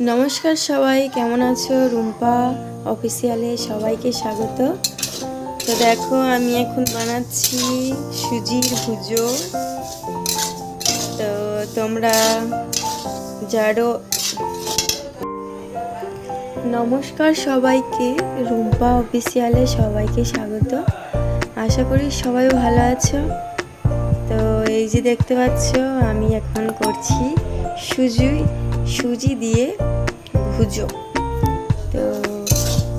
নমস্কার সবাই, কেমন আছো? রুম্পা অফিসিয়ালে সবাইকে স্বাগত। তো দেখো, আমি এখন বানাচ্ছি সুজির ভুজো। তো তোমরা যারও নমস্কার সবাইকে, রুম্পা অফিসিয়ালে সবাইকে স্বাগত। আশা করি সবাই ভালো আছো। তো এই যে দেখতে পাচ্ছ, আমি এখন করছি সুজি সুজি দিয়ে ভুজো। তো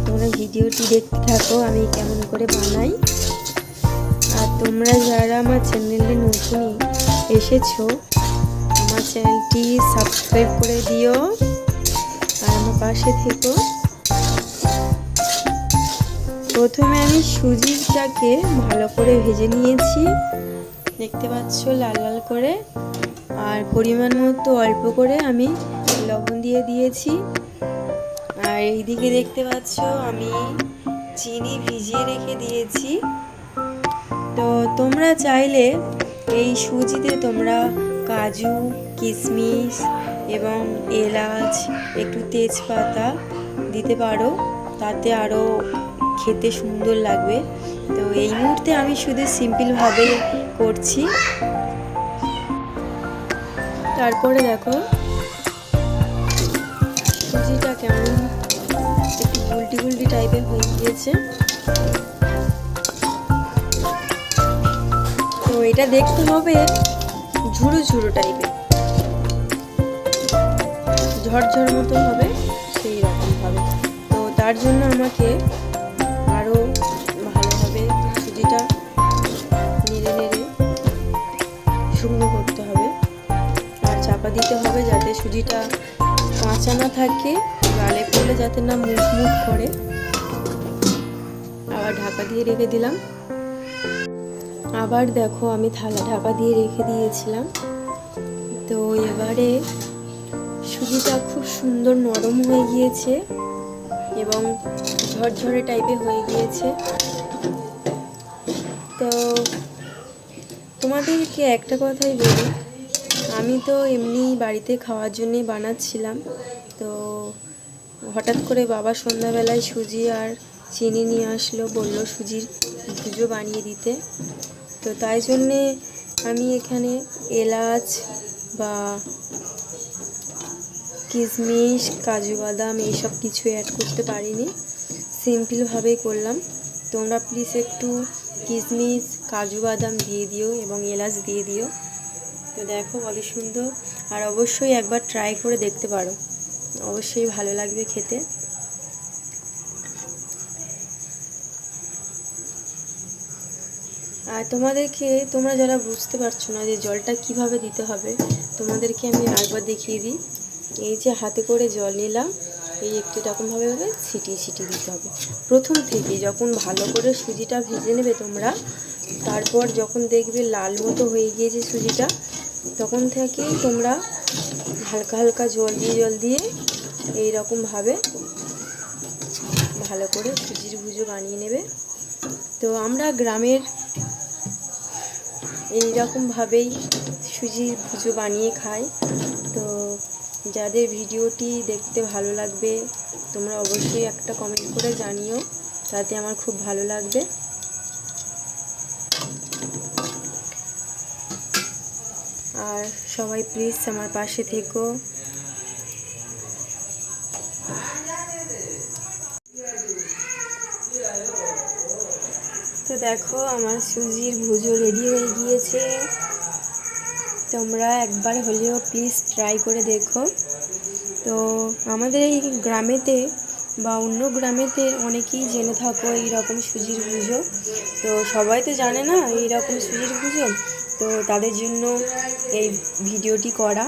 তোমরা ভিডিওটি দেখতে থাকো, আমি কেমন করে বানাই। আর তোমরা যারা আমার চ্যানেলে নতুনই এসেছ, আমার চ্যানেলটি সাবস্ক্রাইব করে দিও। আর আমার পাশে থেকো। প্রথমে আমি সুজিটাকে ভালো করে ভেজে নিয়েছি। দেখতে পাচ্ছ, লাল লাল করে। আর পরিমাণ মতো অল্প করে আমি লবণ দিয়ে দিয়েছি। আর এইদিকে দেখতে পাচ্ছ, আমি চিনি ভিজিয়ে রেখে দিয়েছি। তো তোমরা চাইলে এই সুজিতে তোমরা কাজু কিশমিশ এবং এলাচ, একটু তেজপাতা দিতে পারো। তাতে আরও খেতে সুন্দর লাগবে। তো এই মুহূর্তে আমি শুধু সিম্পলভাবে করছি। তারপরে দেখো, সুজিটা কেমন একটু গুলটি গুলটি টাইপের হয়ে গিয়েছে। তো এটা দেখতে হবে ঝুড়ো ঝুড়ো টাইপের ঝরঝর মতো হবে, সেই রকম হবে। তো তার জন্য আমাকে সুজিটা কাঁচা না থাকে, গালে পড়লে যাতে না মুখ মুখ করে। আবার ঢাকা দিয়ে রেখে দিলাম। আবার দেখো আমি থালা ঢাকা দিয়ে রেখে দিয়েছিলাম। তো এবারে সুজিটা খুব সুন্দর নরম হয়ে গিয়েছে এবং ঝরঝরে টাইপে হয়ে গিয়েছে। তো তোমাদেরকে একটা কথাই বলি আমি তো এমনি বাড়িতে খাওয়ার জন্যে বানাচ্ছিলাম। তো হঠাৎ করে বাবা সন্ধ্যাবেলায় সুজি আর চিনি নিয়ে আসলো, বলল সুজির পুজো বানিয়ে দিতে। তো তাই জন্যে আমি এখানে এলাচ বা কিশমিশ, কাজু বাদাম এইসব কিছু অ্যাড করতে পারিনি। সিম্পলভাবেই করলাম। তোমরা প্লিজ একটু কিশমিশ, কাজু বাদাম দিয়ে দিও এবং এলাচ দিয়ে দিও। তো দেখো কত সুন্দর। আর অবশ্যই একবার ট্রাই করে দেখতে পারো। অবশ্যই ভালো লাগবে খেতে। আর তোমাদেরকে, তোমরা যারা বুঝতে পারছ না যে জলটা কীভাবে দিতে হবে, তোমাদেরকে আমি আরেকবার দেখিয়ে দিই। এই যে হাতে করে জল নিলাম, এই একটু রকমভাবে ভাবে ছিটিয়ে ছিটিয়ে দিতে হবে। প্রথম থেকে যখন ভালো করে সুজিটা ভেজে নেবে তোমরা, তারপর যখন দেখবে লাল মতো হয়ে গিয়েছে সুজিটা তখন থেকেই তোমরা হালকা হালকা জল দিয়ে জল দিয়ে এই রকমভাবে ভালো করে সুজির ভুজো বানিয়ে নেবে। তো আমরা গ্রামের এই রকমভাবেই সুজির ভুজো বানিয়ে খাই। তো যাদের ভিডিওটি দেখতে ভালো লাগবে, তোমরা অবশ্যই একটা কমেন্ট করে জানিও, তাতে আমার খুব ভালো লাগবে। আর সবাই প্লিজ আমার পাশে থেকো। তো দেখো, আমার সুজির ভুজো রেডি হয়ে গিয়েছে। তোমরা একবার হলেও প্লিজ ট্রাই করে দেখো। তো আমাদের এই গ্রামেতে বা অন্য গ্রামেতে অনেকেই জেনে থাকো এই রকম সুজির পুজো। তো সবাই তো জানে না এই রকম সুজির পুজো। তো তাদের জন্য এই ভিডিওটি করা।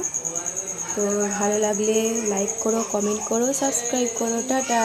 তো ভালো লাগলে লাইক করো কমেন্ট করো সাবস্ক্রাইব করো, টাটা।